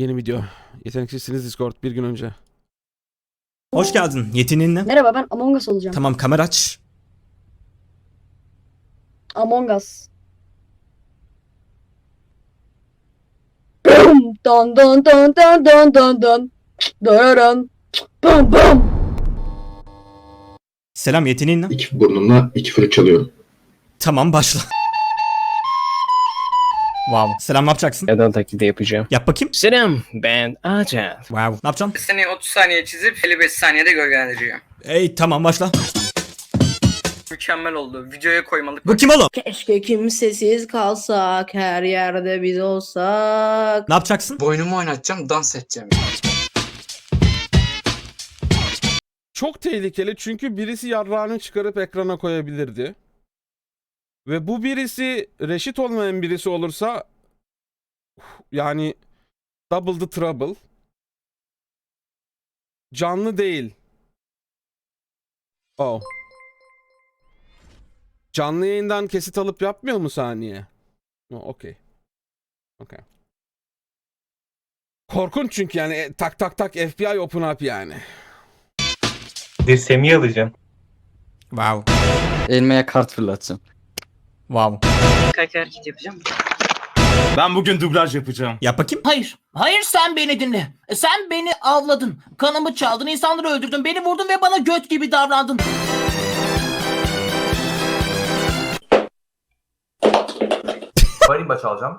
Yeni video. Yeteneksizsiniz Discord bir gün önce. Hoş geldin. Yeteneğin ne? Merhaba ben Among Us olacağım. Tamam kamera aç. Among Us. Bum, Don don don don don don don. Dararan. Bum bum. Selam yeteneğin ne? İki burnumla iki flüt çalıyorum. Tamam başla. Wow. Selam ne yapacaksın? Neden taklidi yapacağım? Yap bakayım. Selam ben Acan. Wow. Ne yapacaksın? Seni 30 saniye çizip 55 saniyede gölgelendiriyor. Ey tamam başla. Mükemmel oldu. Videoya koymalık. Bu kim oğlum? Keşke kimsesiz kalsak, her yerde biz olsak. Ne yapacaksın? Boynumu oynatacağım, dans edeceğim. Çok tehlikeli çünkü birisi yarrağını çıkarıp ekrana koyabilirdi. Ve bu birisi reşit olmayan birisi olursa yani double the trouble. Canlı değil. Oh. Canlı yayından kesit alıp yapmıyor mu saniye? Oh, okey. Okey. Korkunç çünkü yani e, tak tak tak FBI open up yani. Dirseğimi alacağım. Wow. Elmeye kart fırlatacağım. Wow. Kaç hareket yapacağım. Ben bugün dublaj yapacağım. Yap bakayım. Hayır. Hayır sen beni dinle. Sen beni avladın. Kanımı çaldın, insanları öldürdün, beni vurdun ve bana göt gibi davrandın. Marimba çalacağım.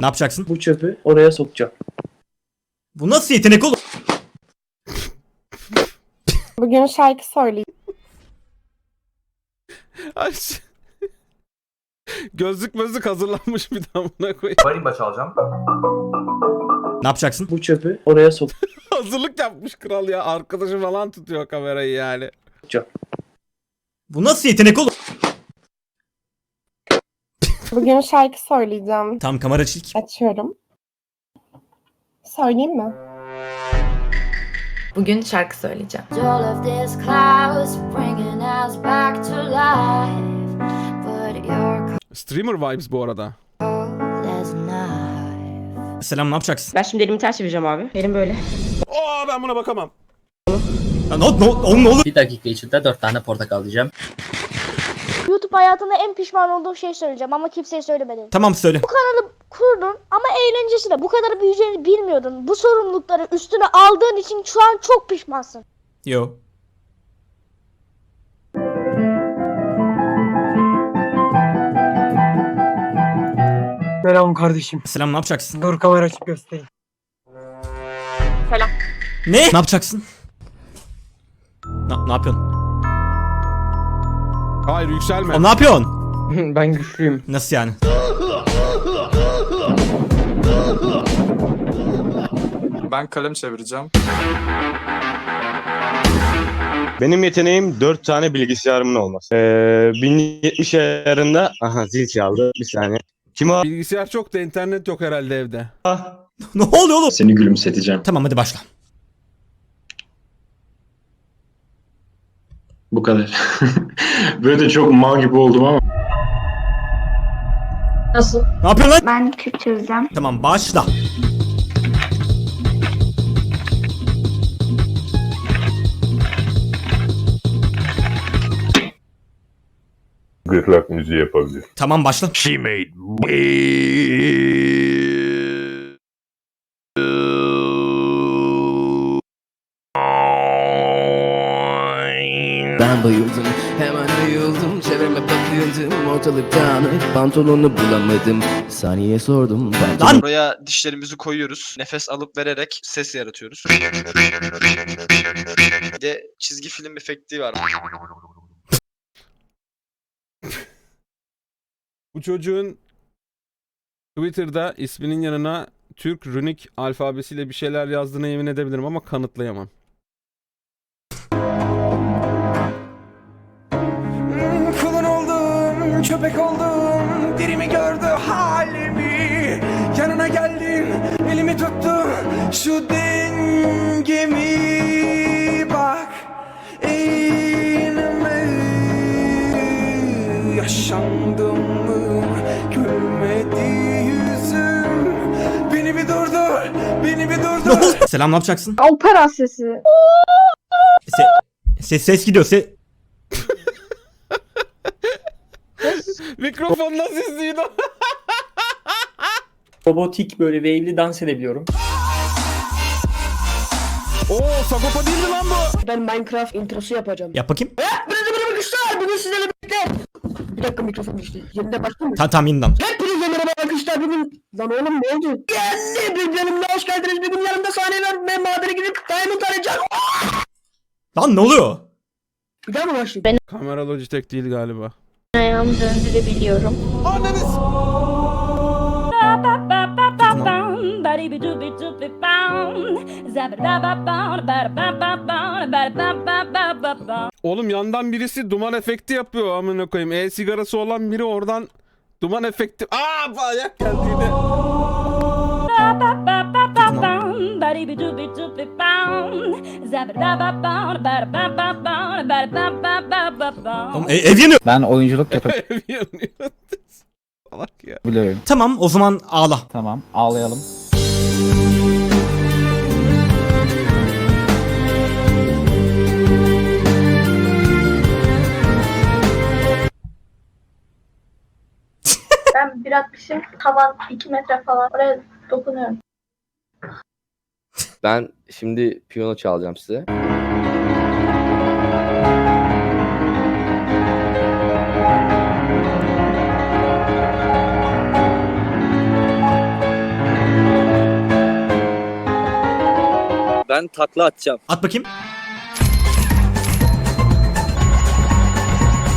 Ne yapacaksın? Bu çöpü oraya sokacağım. Bu nasıl yetenek oğlum? Bugün şarkı söyleyeceğim. Gözlük mözlük hazırlanmış bir daha buna koy. Marimba çalacağım. Ne yapacaksın? Bu çöpü oraya Hazırlık yapmış kral ya. Arkadaşı falan tutuyor kamerayı yani. Bu nasıl yetenek oğlum? Bugün şarkı söyleyeceğim. Tamam kamera aç ilk. Açıyorum. Söyleyeyim mi? Bugün şarkı söyleyeceğim. All of these clouds bringing us back to life. Streamer vibes bu arada. Selam ne yapacaksın? Ben şimdi elimi ters çevireceğim abi. Elim böyle. Oo ben buna bakamam. Ya, ne, ne, oğlum ne olur? Bir dakika içinde dört tane portakal alacağım. YouTube hayatında en pişman olduğum şey söyleyeceğim ama kimseye söylemedim. Tamam söyle. Kurdun ama eğlencesi de bu kadar büyüyeceğini bilmiyordun. Bu sorumlulukları üstüne aldığın için şu an çok pişmansın. Yo. Selam kardeşim. Selam ne yapacaksın? Dur kamera açıp göstereyim. Ne? Ne yapacaksın? Ne, ne yapıyorsun? Hayır yükselme. O ne yapıyorsun? ben güçlüyüm. Nasıl yani? Ben kalem çevireceğim. Benim yeteneğim 4 tane bilgisayarımın olması. Ee, 1070 ayarında... Aha zil çaldı. Bir saniye. Kim o? Bilgisayar çok da internet yok herhalde evde. ne oluyor oğlum? Seni gülümseteceğim. Tamam hadi başla. Bu kadar. Böyle de çok mal gibi oldum ama. Nasıl? Ne yapıyorsun lan? Ben Kürt çözeceğim. Tamam başla. Gırtlak müziği yapabilir. Tamam başla. She made Ben bayıldım hemen ayıldım çevreme bakıyordum ortalık dağınık pantolonu bulamadım saniye sordum Lan! Buraya dişlerimizi koyuyoruz. Nefes alıp vererek ses yaratıyoruz. Bir de çizgi film efekti var. Bu çocuğun Twitter'da isminin yanına Türk runik alfabesiyle bir şeyler yazdığına yemin edebilirim ama kanıtlayamam. Kulun oldum köpek oldum dirimi gördü halimi yanına geldim elimi tuttu şu dengemi bak eğilme yaşandım Selam ne yapacaksın? Opera sesi. Se- ses ses gidiyor. Se Mikrofon nasıl izliyor? Robotik böyle wave'li dans edebiliyorum. Oo Sagopa değil mi lan bu? Ben Minecraft introsu yapacağım. yap bakayım. Hepinize merhaba arkadaşlar. Bugün sizlerle birlikte. Bir dakika mikrofon düştü. Yerinde başka mı? Tamam tamam yeniden. Merhaba arkadaşlar. Bugün... Lan oğlum ne oldu? Geldi. Bir benimle hoş geldiniz. Bugün yanımda sahne var. Ben madene gidip Diamond arayacağım. Lan ne oluyor? Bir daha mı başlayayım? Kamera Logitech değil galiba. Ayağımı döndürebiliyorum. Oğlum yandan birisi duman efekti yapıyor amına koyayım. E-sigarası olan biri oradan duman efekti... Aa ayak geldi yine. Oğlum, e- ev yanıyor. Ben oyunculuk Ev yanıyor. Salak ya. yapabiliyorum. Tamam o zaman ağla. Tamam ağlayalım. Bir atmışım. Tavan 2 metre falan. Oraya dokunuyorum. Ben şimdi piyano çalacağım size. Ben takla atacağım. At bakayım.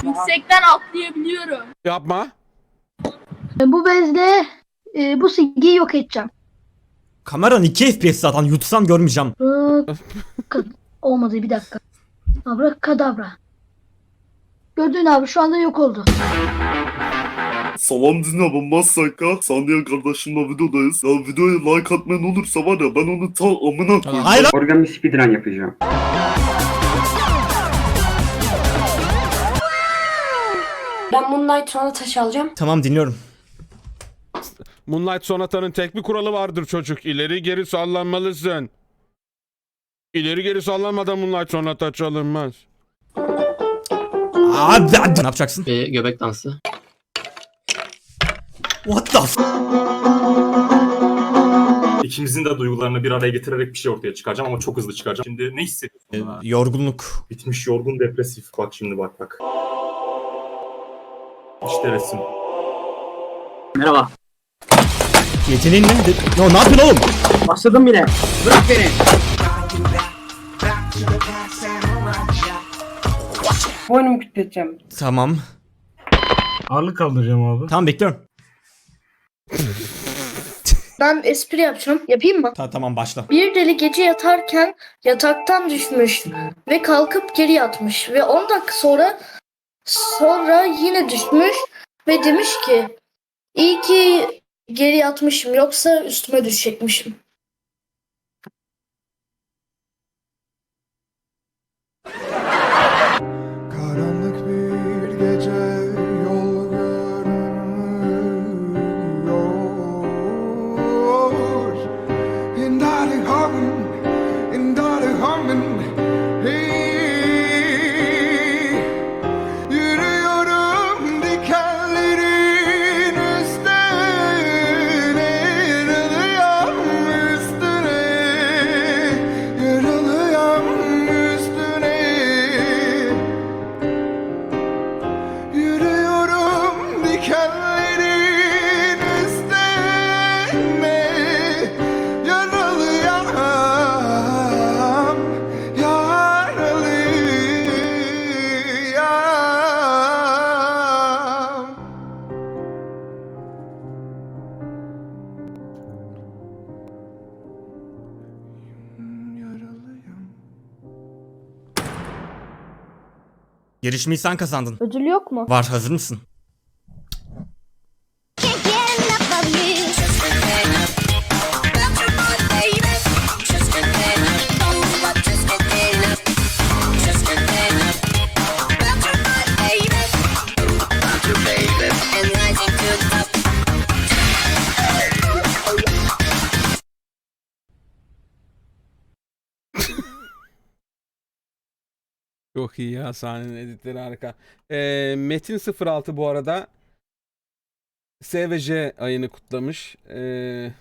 Yüksekten atlayabiliyorum. Yapma. Bu bezle e, bu silgiyi yok edeceğim. Kameran 2 FPS zaten yutsam görmeyeceğim. Bırak- Olmadı bir dakika. Abrakadabra. Gördün abi şu anda yok oldu. Salam dinle ben Masaka. Sandiyan kardeşimle videodayız. Ya videoya like atmayan olursa var ya ben onu ta amına koyayım. Hayır lan. Organ bir speedrun yapacağım. Ben Moonlight sonra taş alacağım. Tamam dinliyorum. Moonlight Sonata'nın tek bir kuralı vardır çocuk. İleri geri sallanmalısın. İleri geri sallanmadan Moonlight Sonata çalınmaz. Abi ne yapacaksın? göbek dansı. What the f- İkimizin de duygularını bir araya getirerek bir şey ortaya çıkaracağım ama çok hızlı çıkaracağım. Şimdi ne hissediyorsun? Ee, yorgunluk. Bitmiş yorgun depresif. Bak şimdi bak bak. İşte resim. Merhaba. Yeteneğin ne? De- Yo, ne yapıyorsun oğlum? Başladım bile. Bırak beni. Boynumu kütleteceğim. Tamam. Ağırlık kaldıracağım abi. Tamam bekliyorum. Ben espri yapacağım. Yapayım mı? Ta tamam başla. Bir deli gece yatarken yataktan düşmüş ve kalkıp geri yatmış ve 10 dakika sonra sonra yine düşmüş ve demiş ki iyi ki geri yatmışım yoksa üstüme düşecekmişim. Yarışmayı sen kazandın. Ödül yok mu? Var hazır mısın? Çok iyi ya sahnenin editleri harika. Ee, Metin 06 bu arada S ve J ayını kutlamış. Ee,